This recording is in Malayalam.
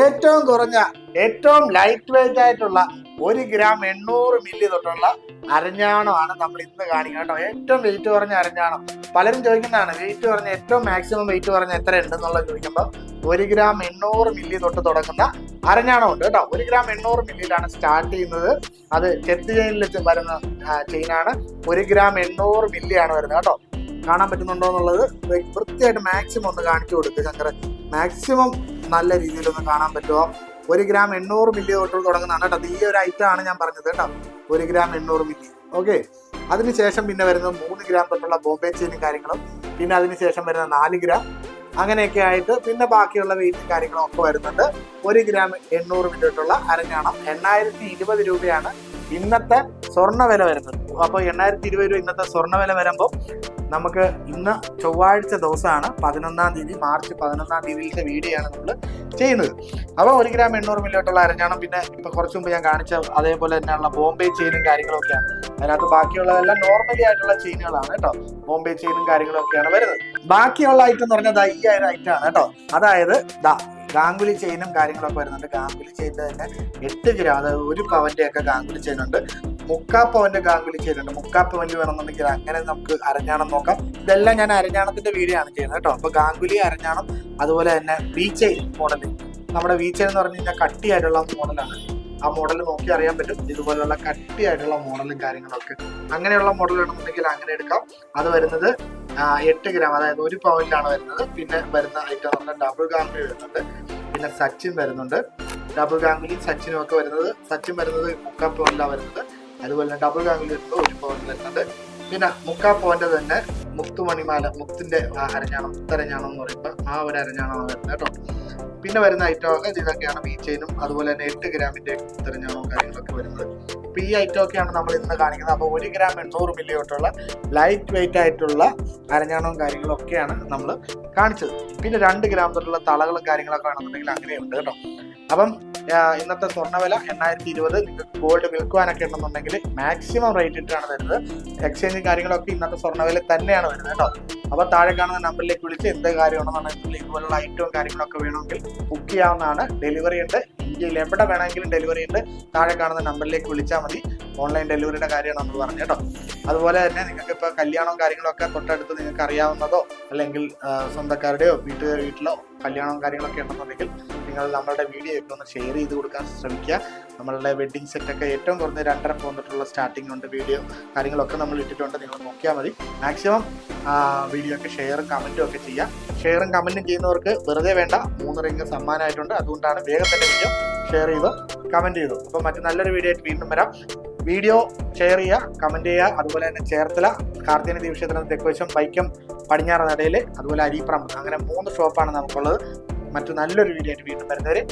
ഏറ്റവും കുറഞ്ഞ ഏറ്റവും ലൈറ്റ് വെയിറ്റ് ആയിട്ടുള്ള ഒരു ഗ്രാം എണ്ണൂറ് മില്ലി തൊട്ടുള്ള അരഞ്ഞാണമാണ് നമ്മൾ ഇന്ന് കാണിക്കുന്നത് കേട്ടോ. ഏറ്റവും വെയിറ്റ് കുറഞ്ഞ അരഞ്ഞാണം. പലരും ചോദിക്കുന്നതാണ് വെയിറ്റ് കുറഞ്ഞ ഏറ്റവും മാക്സിമം വെയിറ്റ് കുറഞ്ഞ എത്ര ഉണ്ടെന്നുള്ളത് ചോദിക്കുമ്പോൾ ഒരു ഗ്രാം എണ്ണൂറ് മില്ലി തൊട്ട് തുടങ്ങുന്ന അരഞ്ഞാണം ഉണ്ട് കേട്ടോ. ഒരു ഗ്രാം എണ്ണൂറ് മില്ലിയിലാണ് സ്റ്റാർട്ട് ചെയ്യുന്നത്. അത് ചെത്ത് ചെയിനിൽ വരുന്ന ചെയിനാണ് ഒരു ഗ്രാം എണ്ണൂറ് മില്ലിയാണ് വരുന്നത് കേട്ടോ. കാണാൻ പറ്റുന്നുണ്ടോ എന്നുള്ളത്? വൃത്തിയായിട്ട് മാക്സിമം ഒന്ന് കാണിച്ചു കൊടുക്കുക ശങ്കർ മാക്സിമം നല്ല രീതിയിൽ ഒന്ന് കാണാൻ പറ്റുമോ? ഒരു ഗ്രാം എണ്ണൂറ് മില്ലി തൊട്ട് തുടങ്ങുന്നതാണ് കേട്ടോ. ഈ ഒരു ഐറ്റം ആണ് ഞാൻ പറഞ്ഞത് കേട്ടോ. ഒരു ഗ്രാം എണ്ണൂറ് മില്ലി. ഓക്കെ അതിനുശേഷം പിന്നെ വരുന്നത് മൂന്ന് ഗ്രാം തൊട്ടുള്ള ബോംബെ ചെയിനും കാര്യങ്ങളും പിന്നെ അതിനുശേഷം വരുന്ന നാല് ഗ്രാം അങ്ങനെയൊക്കെ ആയിട്ട് പിന്നെ ബാക്കിയുള്ള വെയിറ്റും കാര്യങ്ങളും ഒക്കെ വരുന്നുണ്ട്. ഒരു ഗ്രാം എണ്ണൂറ് മില്ലി തൊട്ടുള്ള അരഞ്ഞാണം. എണ്ണായിരത്തി ഇരുപത് രൂപയാണ് ഇന്നത്തെ സ്വർണ വില വരുന്നത്. അപ്പോൾ എണ്ണായിരത്തി ഇരുപത് രൂപ ഇന്നത്തെ സ്വർണ വില വരുമ്പോൾ നമുക്ക് ഇന്ന് ചൊവ്വാഴ്ച ദിവസമാണ് പതിനൊന്നാം തീയതി മാർച്ച് പതിനൊന്നാം തീയതിയിലത്തെ വീഡിയോ ആണ് നമ്മൾ ചെയ്യുന്നത്. അപ്പോൾ ഒരു ഗ്രാം എണ്ണൂറ് മില്ലിയോട്ടുള്ള അരഞ്ഞാണം പിന്നെ ഇപ്പം കുറച്ച് മുമ്പ് ഞാൻ കാണിച്ച അതേപോലെ തന്നെയുള്ള ബോംബെ ചെയിനും കാര്യങ്ങളൊക്കെയാണ്. അതിനകത്ത് ബാക്കിയുള്ളതെല്ലാം നോർമലി ആയിട്ടുള്ള ചെയിനുകളാണ് കേട്ടോ. ബോംബെ ചെയിനും കാര്യങ്ങളൊക്കെയാണ് വരുന്നത്. ബാക്കിയുള്ള ഐറ്റം എന്ന് പറഞ്ഞാൽ ഈ ഒരു ഐറ്റം ആണ് കേട്ടോ. അതായത് ദാ ഗാംഗുലി ചെയിനും കാര്യങ്ങളൊക്കെ വരുന്നുണ്ട്. ഗാംഗുലി ചെയിന്റെ തന്നെ എട്ട് ഗ്രാം അതായത് ഒരു പവന്റെ ഒക്കെ ഗാംഗുലി ചെയിൻ ഉണ്ട് മുക്കാ പവന്റെ ഗാംഗുലി ചെയ്തിട്ടുണ്ട് ഉണ്ട് മുക്കാ വേണമെന്നുണ്ടെങ്കിൽ അങ്ങനെ നമുക്ക് അരഞ്ഞാണം നോക്കാം. ഇതെല്ലാം ഞാൻ അരഞ്ഞാണത്തിന്റെ വീഡിയോ ആണ് ചെയ്യുന്നത് കേട്ടോ. അപ്പൊ ഗാംഗുലി അരഞ്ഞാണം അതുപോലെ തന്നെ വീച്ചൈ മോഡൽ നമ്മുടെ വീച്ചൈ എന്ന് പറഞ്ഞു കഴിഞ്ഞാൽ കട്ടിയായിട്ടുള്ള മോഡലാണ് ആ മോഡൽ നോക്കി അറിയാൻ പറ്റും. ഇതുപോലെയുള്ള കട്ടിയായിട്ടുള്ള മോഡലും കാര്യങ്ങളൊക്കെ. അങ്ങനെയുള്ള മോഡൽ വേണമെന്നുണ്ടെങ്കിൽ അങ്ങനെ എടുക്കാം. അത് വരുന്നത് എട്ട് ഗ്രാം അതായത് ഒരു പവന്റാണ് വരുന്നത്. പിന്നെ വരുന്ന ഐറ്റം നമ്മുടെ ഡബിൾ ഗാംഗുലി വരുന്നുണ്ട്. പിന്നെ സച്ചിൻ വരുന്നുണ്ട്. ഡബിൾ ഗാംഗുലിയും സച്ചിനും ഒക്കെ വരുന്നത് സച്ചിൻ വരുന്നത് മുക്കാൽ പവനിലാണ് വരുന്നത്. അതുപോലെ ഡബിൾ ഗാംഗുലി വരുന്നത് ഒരു പവൻ വരുന്നത് പിന്നെ മുക്കാ പോയിന്റ് തന്നെ മുത്തുമണിമാല മുക്തിന്റെ അരഞ്ഞാണം മുത്തരഞ്ഞാണം എന്ന് പറയുമ്പോൾ ആ ഒരു അരഞ്ഞാണമാണ് വരുന്നത് കേട്ടോ. പിന്നെ വരുന്ന ഐറ്റം ഒക്കെ ഇതൊക്കെയാണ് ബീ ചെയിനും അതുപോലെ തന്നെ എട്ട് ഗ്രാമിന്റെ മുത്തരഞ്ഞാണവും കാര്യങ്ങളൊക്കെ വരുന്നത്. അപ്പൊ ഈ ഐറ്റം ഒക്കെയാണ് നമ്മൾ ഇന്ന് കാണിക്കുന്നത്. അപ്പോൾ ഒരു ഗ്രാം എണ്ണൂറ് മില്ലി തൊട്ടുള്ള ലൈറ്റ് വെയിറ്റ് ആയിട്ടുള്ള അരഞ്ഞാണവും കാര്യങ്ങളും ഒക്കെയാണ് നമ്മൾ കാണിച്ചത്. പിന്നെ രണ്ട് ഗ്രാം തൊട്ടുള്ള തളകളും കാര്യങ്ങളൊക്കെ ആണെന്നുണ്ടെങ്കിൽ അങ്ങനെയുണ്ട് കേട്ടോ. അപ്പം ഇന്നത്തെ സ്വർണവില എണ്ണായിരത്തി ഇരുപത്. നിങ്ങൾക്ക് ഗോൾഡ് വിൽക്കുവാനൊക്കെ ഉണ്ടെന്നുണ്ടെങ്കിൽ മാക്സിമം റേറ്റ് ഇട്ടാണ് തരുന്നത് എക്സ്ചേഞ്ചും കാര്യങ്ങളൊക്കെ ഇന്നത്തെ സ്വർണവില തന്നെയാണ് വരുന്നത് കേട്ടോ. അപ്പോൾ താഴെ കാണുന്ന നമ്പറിലേക്ക് വിളിച്ച് എന്ത് കാര്യമാണെന്നുണ്ടെങ്കിൽ ഇതുപോലുള്ള ഐറ്റവും കാര്യങ്ങളൊക്കെ വേണമെങ്കിൽ ബുക്ക് ചെയ്യാവുന്നതാണ്. ഡെലിവറി ഉണ്ട്. ഇന്ത്യയിൽ എവിടെ വേണമെങ്കിലും ഡെലിവറി ഉണ്ട്. താഴെ കാണുന്ന നമ്പറിലേക്ക് വിളിച്ചാൽ മതി. ഓൺലൈൻ ഡെലിവറിയുടെ കാര്യമാണ് നമ്മൾ പറഞ്ഞു കേട്ടോ. അതുപോലെ തന്നെ നിങ്ങൾക്ക് ഇപ്പോൾ കല്യാണവും കാര്യങ്ങളൊക്കെ തൊട്ടടുത്ത് നിങ്ങൾക്ക് അറിയാവുന്നതോ അല്ലെങ്കിൽ സ്വന്തക്കാരുടെയോ വീട്ടു വീട്ടിലോ കല്യാണവും കാര്യങ്ങളൊക്കെ ഉണ്ടെന്നുണ്ടെങ്കിൽ നിങ്ങൾ നമ്മളുടെ വീഡിയോ ഒക്കെ ഒന്ന് ഷെയർ ചെയ്ത് കൊടുക്കാൻ ശ്രമിക്കുക. നമ്മളുടെ വെഡ്ഡിംഗ് സെറ്റൊക്കെ ഏറ്റവും കുറഞ്ഞ രണ്ടര പോന്നിട്ടുള്ള സ്റ്റാർട്ടിംഗ് ഉണ്ട് വീഡിയോ കാര്യങ്ങളൊക്കെ നമ്മൾ ഇട്ടിട്ടുണ്ട്. നിങ്ങൾ നോക്കിയാൽ മതി. മാക്സിമം വീഡിയോ ഒക്കെ ഷെയറും കമന്റും ഒക്കെ ചെയ്യുക. ഷെയറും കമന്റും ചെയ്യുന്നവർക്ക് വെറുതെ വേണ്ട മൂന്ന് റിംഗ് സമ്മാനമായിട്ടുണ്ട്. അതുകൊണ്ടാണ് വേഗം തന്നെ വീഡിയോ ഷെയർ ചെയ്ത് കമന്റ് ചെയ്തു. അപ്പോൾ മറ്റു നല്ലൊരു വീഡിയോ ആയിട്ട് വീണ്ടും വരാം. വീഡിയോ ഷെയർ ചെയ്യുക കമന്റ് ചെയ്യുക അതുപോലെ തന്നെ ചേർത്തല കാർത്തിക ദേവക്ഷേത്രം തെക്കുവശം വൈക്കം പടിഞ്ഞാറ് നടയിൽ അതുപോലെ അരിപ്രം അങ്ങനെ മൂന്ന് ഷോപ്പാണ് നമുക്കുള്ളത്. മറ്റു നല്ലൊരു വീഡിയോ ആയിട്ട് വീണ്ടും വരുന്നവരെ